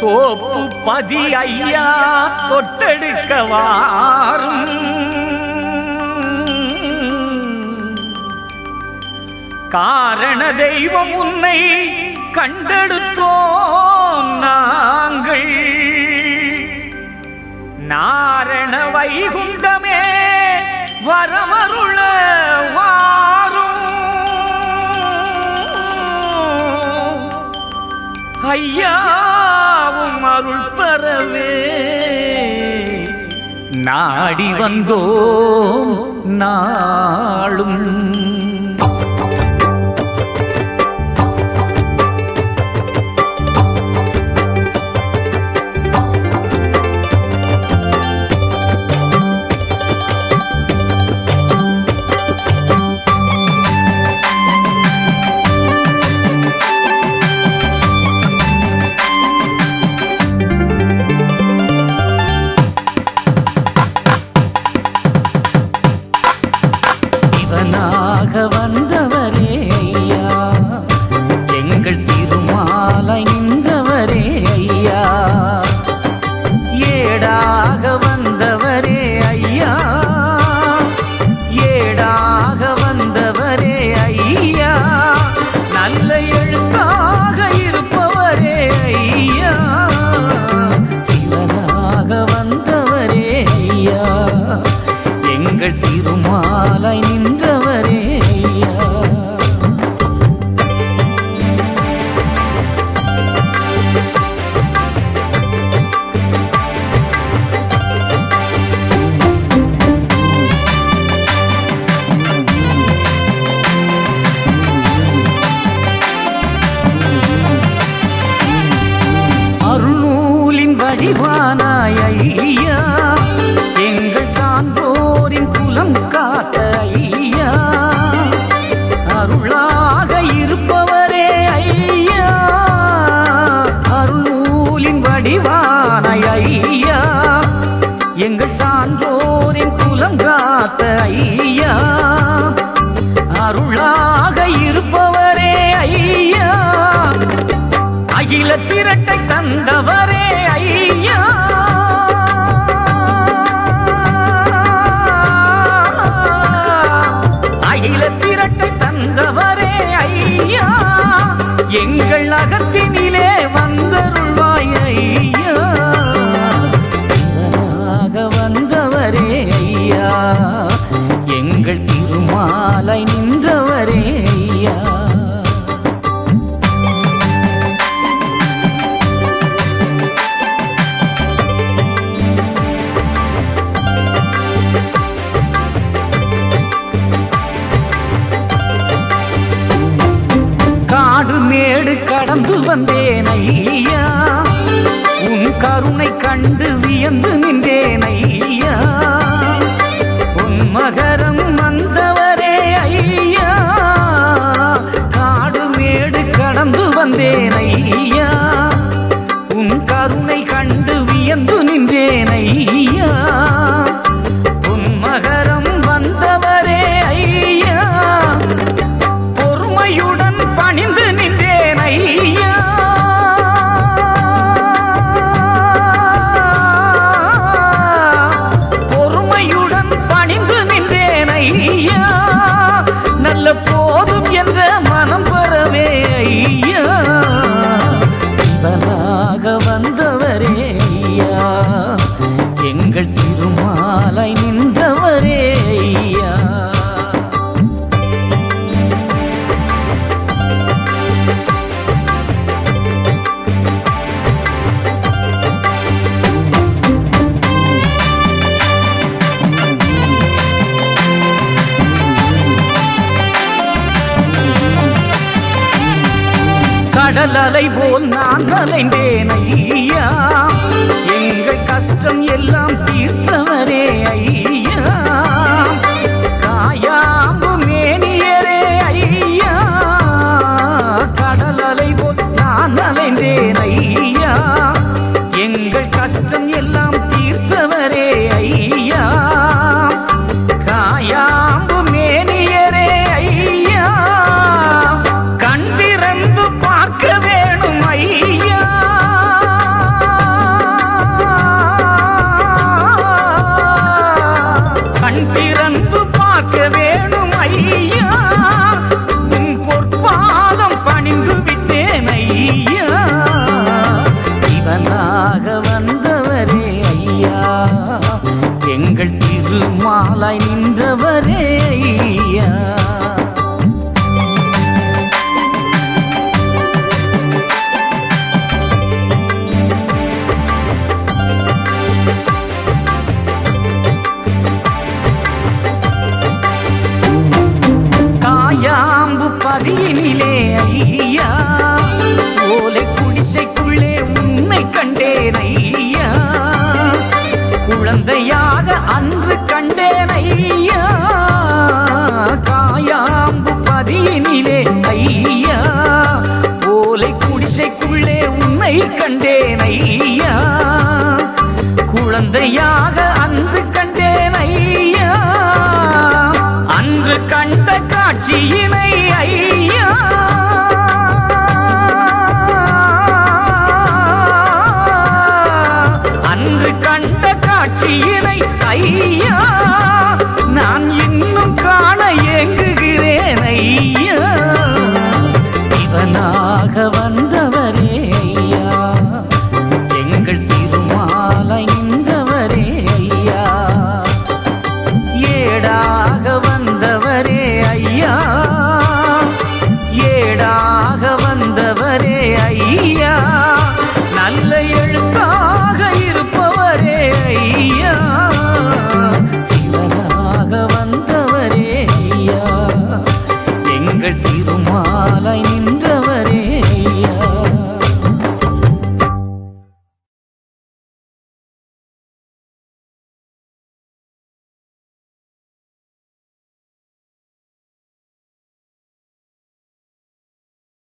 தோப்பு பதி ஐயா தொட்டெடுக்கவாரும் காரண தெய்வம் உன்னை கண்டெடுத்தோம் நாங்கள். நாரண வைகுண்டமே வரமருள வாரும். ஐயா நாடி வந்தோம். நாளும் அறிவானாய் ஐயா எங்கள் சான்றோரின் குலம் காத்த ஐயா அருளாக இருப்பவரே ஐயா. அருள்நூலின் வடிவானாய் ஐயா எங்கள் சான்றோரின் குலம் காத்த ஐயா அருளாக இருப்பவரே ஐயா. அகில திரட்டை தந்தவர் வந்தேன் ஐயா உன் கருணை கண்டு வியந்து நின்றேன் ஐயா உன் மகரம் வந்தவரே ஐயா. காடு மேடு கடந்து வந்தேன் ஐயா உன் கருணை கண்டு வியந்து நின்றேன் ஐயா கடல் அலை போல் நான் அலைந்தேன் ஐயா. எங்கள் கஷ்டம் எல்லாம் தீர்த்தவரே ஐயா. திருமாலாய் ஐயா. குழந்தையாக அன்று கண்டேன் ஐயா காயாம்பு பதியினிலே ஐயா. ஓலை குடிசைக்குள்ளே உன்னை கண்டேன் ஐயா குழந்தையாக அன்று கண்டேன் ஐயா அன்று கண்ட காட்சியினை ஐயா. அன்று ஐயா